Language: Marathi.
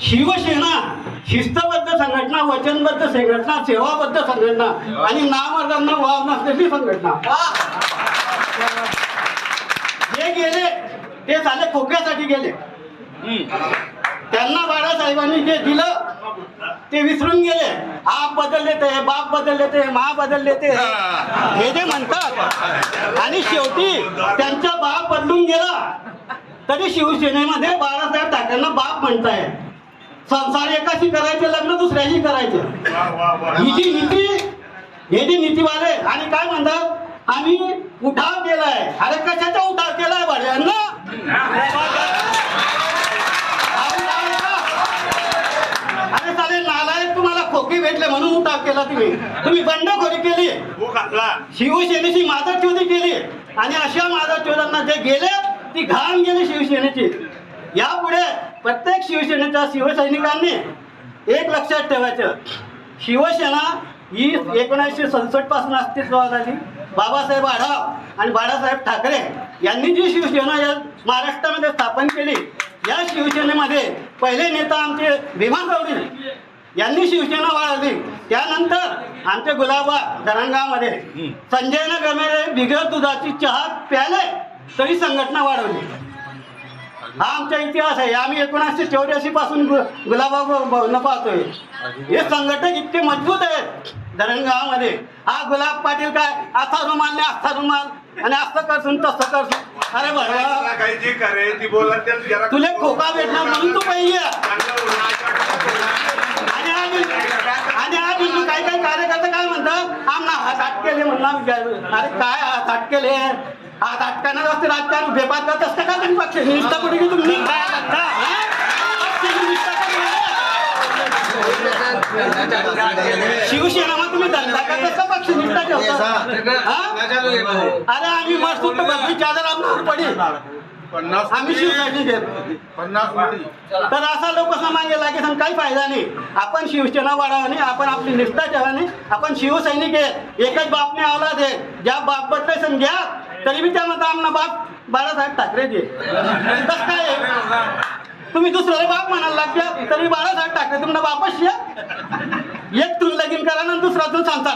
शिवसेना शिस्तबद्ध संघटना वचनबद्ध संघटना सेवाबद्ध संघटना आणि नामर्दांना वाव नसलेली संघटना. जे गेले ते झाले खोक्यासाठी गेले. त्यांना बाळासाहेबांनी जे दिलं ते विसरून गेले. आप बदलले ते बाप बदलले ते मा बदलले ते हे. जे म्हणतात. आणि शेवटी त्यांचा बाप बदलून गेला. तरी शिवसेनेमध्ये बाळासाहेब ठाकरेंना बाप म्हणताय संसार एकाशी करायचे लग्न दुसऱ्याशी करायचे. ही जी नीती हे जी नीतीवाले आणि काय म्हणतात? आम्ही उठाव केलाय. अरे कशाचा उठाव केलाय भाड्यांना? अरे चालेल नालायक तुम्हाला खोके भेटले म्हणून उठाव केला तुम्ही. तुम्ही बंडखोरी केली. शिवसेनेची मादरचोदी केली. आणि अशा मादरचोदांना जे गेले ती घाण गेली शिवसेनेची. यापुढे प्रत्येक शिवसेनेच्या शिवसैनिकांनी एक लक्षात ठेवायचं. शिवसेना ही एकोणीसशे सदुसष्टपासून अस्तित्वात आली. बाबासाहेब आढाव आणि बाळासाहेब ठाकरे यांनी जी शिवसेना या महाराष्ट्रामध्ये स्थापन केली या शिवसेनेमध्ये पहिले नेता आमचे भीमा चौधरी यांनी शिवसेना वाढवली. त्यानंतर आमचे गुलाबा धरणगावमध्ये संजय गमेरे बिगर दुधाची चहा प्याले तरी संघटना वाढवली. हा आमचा इतिहास आहे. आम्ही एकोणीसशे चौऱ्याऐंशी पासून गुलाबा पाहतोय. हे संघटक इतके मजबूत आहेत धरणगावामध्ये. हा गुलाब पाटील काय? असा रुमाल नाही असा रुमाल. आणि असं करसून तसं करसून. अरे बरं काही जे करे ती बोला त्याच जरा तुले खोका भेटणार म्हणून तू पाहिजे आणि आज इथून काही काही कार्यकर्ते काय म्हणतात? आमना हात अटकेले म्हणणार अरे काय हात अटकेले हात अटकण्यात असते राजकारण भेपात करत असतं का तुम्ही पक्ष? निष्ठा कुठे की तुम्ही? हा? शिवसेना मग तुम्ही धंदा का पक्ष? निष्ठा ठेवता? अरे आम्ही मस्त चादर आमदार पडेल. पन्नास आम्ही शिवसैनिक आहेत पन्नास कोटी. तर असा लोकसमाज लागे सांग काही फायदा नाही. आपण शिवसेना वाढावाने आपण आपली निष्ठा ठेवाने आपण शिवसैनिक आहे. एकच बापने आवलाद आहे. ज्या बापबद्दल सण घ्या तरी बी त्या म्हणता आमना बाप बाळासाहेब ठाकरेचे कसं काय? तुम्ही दुसऱ्याला बाप म्हणायला लागल्या तरी बाळासाहेब ठाकरे तुम्हाला बापच या. एक तुम्ही लगीन करा ना दुसरा तुम्ही संसार